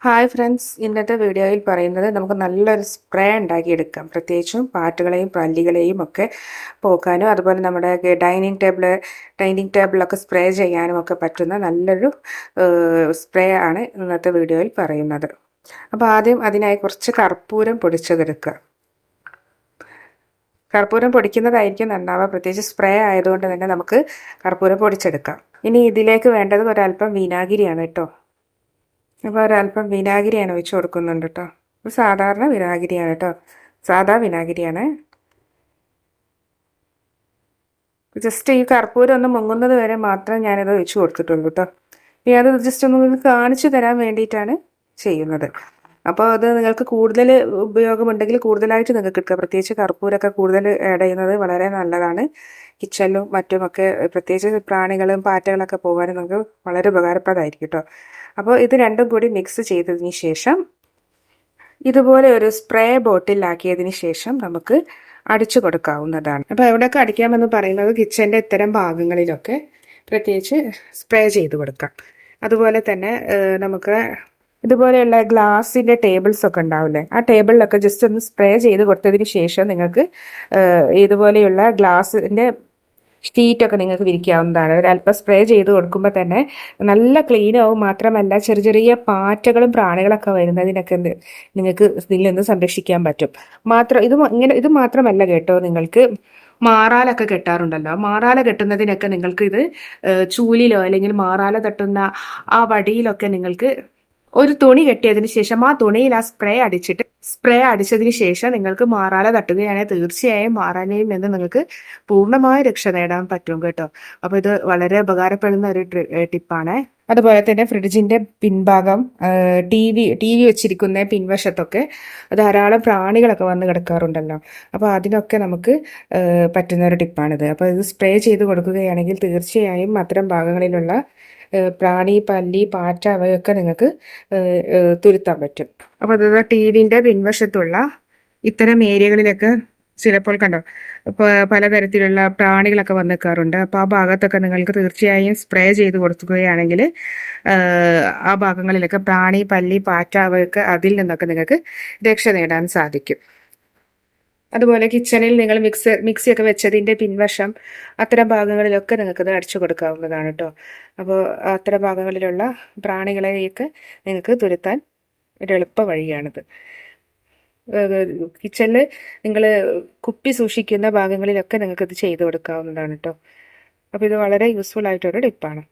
Hi friends ഇന്നത്തെ വീഡിയോയിൽ പറയുന്നത് നമുക്ക് നല്ലൊരു സ്പ്രേ ഉണ്ടാക്കിയെടുക്കാം. പ്രത്യേകിച്ചും പാറ്റുകളെയും പല്ലികളെയും ഒക്കെ പോക്കാനും അതുപോലെ നമ്മുടെ ഡൈനിങ് ടേബിൾ ഡൈനിങ് ടേബിളൊക്കെ സ്പ്രേ ചെയ്യാനും ഒക്കെ പറ്റുന്ന നല്ലൊരു സ്പ്രേ ആണ് ഇന്നത്തെ വീഡിയോയിൽ പറയുന്നത്. അപ്പോൾ ആദ്യം അതിനായി കുറച്ച് കർപ്പൂരം പൊടിച്ചതെടുക്കുക. കർപ്പൂരം പൊടിക്കുന്നതായിരിക്കും നന്നാവുക. പ്രത്യേകിച്ച് സ്പ്രേ ആയതുകൊണ്ട് തന്നെ നമുക്ക് കർപ്പൂരം പൊടിച്ചെടുക്കാം. ഇനി ഇതിലേക്ക് വേണ്ടത് ഒരല്പം വിനാഗിരിയാണ് കേട്ടോ. അപ്പോൾ ഒരല്പം വിനാഗിരിയാണ് ഒഴിച്ച് കൊടുക്കുന്നുണ്ട് കേട്ടോ ഇത് സാധാരണ വിനാഗിരിയാണ് കേട്ടോ സാധാ വിനാഗിരിയാണ്. ജസ്റ്റ് ഈ കർപ്പൂരം ഒന്ന് മുങ്ങുന്നത് വരെ മാത്രം ഞാനിത് ഒഴിച്ച് കൊടുത്തിട്ടുള്ളൂ കേട്ടോ ഇനി അത് ജസ്റ്റ് ഒന്ന് നിങ്ങൾക്ക് കാണിച്ചു തരാൻ വേണ്ടിയിട്ടാണ് ചെയ്യുന്നത്. അപ്പോൾ അത് നിങ്ങൾക്ക് കൂടുതൽ ഉപയോഗമുണ്ടെങ്കിൽ കൂടുതലായിട്ട് നിങ്ങൾക്ക് കിട്ടുക. പ്രത്യേകിച്ച് കർപ്പൂരൊക്കെ കൂടുതൽ ആഡ് ചെയ്യുന്നത് വളരെ നല്ലതാണ്. കിച്ചണിലും മറ്റുമൊക്കെ പ്രത്യേകിച്ച് പ്രാണികളും പാറ്റകളൊക്കെ പോകാനും നിങ്ങൾക്ക് വളരെ ഉപകാരപ്രദമായിരിക്കും കേട്ടോ അപ്പോൾ ഇത് രണ്ടും കൂടി മിക്സ് ചെയ്തതിന് ശേഷം ഇതുപോലെ ഒരു സ്പ്രേ ബോട്ടിലാക്കിയതിന് ശേഷം നമുക്ക് അടിച്ചു കൊടുക്കാവുന്നതാണ്. അപ്പോൾ എവിടെയൊക്കെ അടിക്കാമെന്ന് പറയുന്നത് കിച്ചന്റെ ഇത്തരം ഭാഗങ്ങളിലൊക്കെ പ്രത്യേകിച്ച് സ്പ്രേ ചെയ്ത് കൊടുക്കാം. അതുപോലെ തന്നെ നമുക്ക് ഇതുപോലെയുള്ള ഗ്ലാസിന്റെ ടേബിൾസ് ഒക്കെ ഉണ്ടാവില്ലേ ആ ടേബിളിലൊക്കെ ജസ്റ്റ് ഒന്ന് സ്പ്രേ ചെയ്ത് കൊടുത്തതിന് ശേഷം നിങ്ങൾക്ക് ഇതുപോലെയുള്ള ഗ്ലാസിന്റെ ഷീറ്റൊക്കെ നിങ്ങൾക്ക് വിരിക്കാവുന്നതാണ്. ഒരല്പം സ്പ്രേ ചെയ്ത് കൊടുക്കുമ്പോൾ തന്നെ നല്ല ക്ലീൻ ആവും. മാത്രമല്ല ചെറിയ ചെറിയ പാറ്റകളും പ്രാണികളൊക്കെ വരുന്നതിനൊക്കെ നിങ്ങൾക്ക് ഇതിൽ നിന്ന് സംരക്ഷിക്കാൻ പറ്റും. മാത്രം ഇത് ഇങ്ങനെ ഇത് മാത്രമല്ല കേട്ടോ നിങ്ങൾക്ക് മാറാലൊക്കെ കെട്ടാറുണ്ടല്ലോ. മാറാല കെട്ടുന്നതിനൊക്കെ നിങ്ങൾക്ക് ഇത് ചൂലിലോ അല്ലെങ്കിൽ മാറാല തട്ടുന്ന ആ വടിയിലൊക്കെ നിങ്ങൾക്ക് ഒരു തുണി കെട്ടിയതിന് ശേഷം ആ തുണിയിൽ ആ സ്പ്രേ അടിച്ചിട്ട് സ്പ്രേ അടിച്ചതിന് ശേഷം നിങ്ങൾക്ക് മാറാല തട്ടുകയാണെങ്കിൽ തീർച്ചയായും മാറാലയിൽ നിന്ന് നിങ്ങൾക്ക് പൂർണമായ രക്ഷ നേടാൻ പറ്റും കേട്ടോ. അപ്പോൾ ഇത് വളരെ ഉപകാരപ്പെടുന്ന ഒരു ടിപ്പാണ്. അതുപോലെ തന്നെ ഫ്രിഡ്ജിന്റെ പിൻഭാഗം ടി വി ടി വി വെച്ചിരിക്കുന്ന പിൻവശത്തൊക്കെ ധാരാളം പ്രാണികളൊക്കെ വന്ന് കിടക്കാറുണ്ടല്ലോ. അപ്പോൾ അതിനൊക്കെ നമുക്ക് പറ്റുന്ന ഒരു ടിപ്പാണിത്. അപ്പോൾ ഇത് സ്പ്രേ ചെയ്ത് കൊടുക്കുകയാണെങ്കിൽ തീർച്ചയായും അത്തരം ഭാഗങ്ങളിലുള്ള പ്രാണി പല്ലി പാറ്റ അവയൊക്കെ നിങ്ങൾക്ക് തുരുത്താൻ പറ്റും. അപ്പോൾ അത് ടി വിന്റെ പിൻവശത്തുള്ള ഇത്തരം ഏരിയകളിലൊക്കെ ചിലപ്പോൾ കണ്ടോ ഇപ്പോൾ പലതരത്തിലുള്ള പ്രാണികളൊക്കെ വന്ന് നിൽക്കാറുണ്ട് അപ്പോൾ ആ ഭാഗത്തൊക്കെ നിങ്ങൾക്ക് തീർച്ചയായും സ്പ്രേ ചെയ്ത് കൊടുക്കുകയാണെങ്കിൽ ആ ഭാഗങ്ങളിലൊക്കെ പ്രാണി പല്ലി പാറ്റ അവയൊക്കെ അതിൽ നിന്നൊക്കെ നിങ്ങൾക്ക് രക്ഷ നേടാൻ സാധിക്കും. അതുപോലെ കിച്ചണിൽ നിങ്ങൾ മിക്സർ മിക്സിയൊക്കെ വെച്ചതിന്റെ പിൻവശം അത്തരം ഭാഗങ്ങളിലൊക്കെ നിങ്ങൾക്കത് അടിച്ചു കൊടുക്കാവുന്നതാണ് കേട്ടോ അപ്പോൾ അത്തരം ഭാഗങ്ങളിലുള്ള പ്രാണികളെയൊക്കെ നിങ്ങൾക്ക് തുരുത്താൻ ഒരു എളുപ്പ വഴിയാണിത്. കിച്ചണിൽ നിങ്ങൾ കുപ്പി സൂക്ഷിക്കുന്ന ഭാഗങ്ങളിലൊക്കെ നിങ്ങൾക്ക് ഇത് ചെയ്ത് കൊടുക്കാവുന്നതാണ് കേട്ടോ അപ്പോൾ ഇത് വളരെ യൂസ്ഫുൾ ആയിട്ടൊരു ടിപ്പാണ്.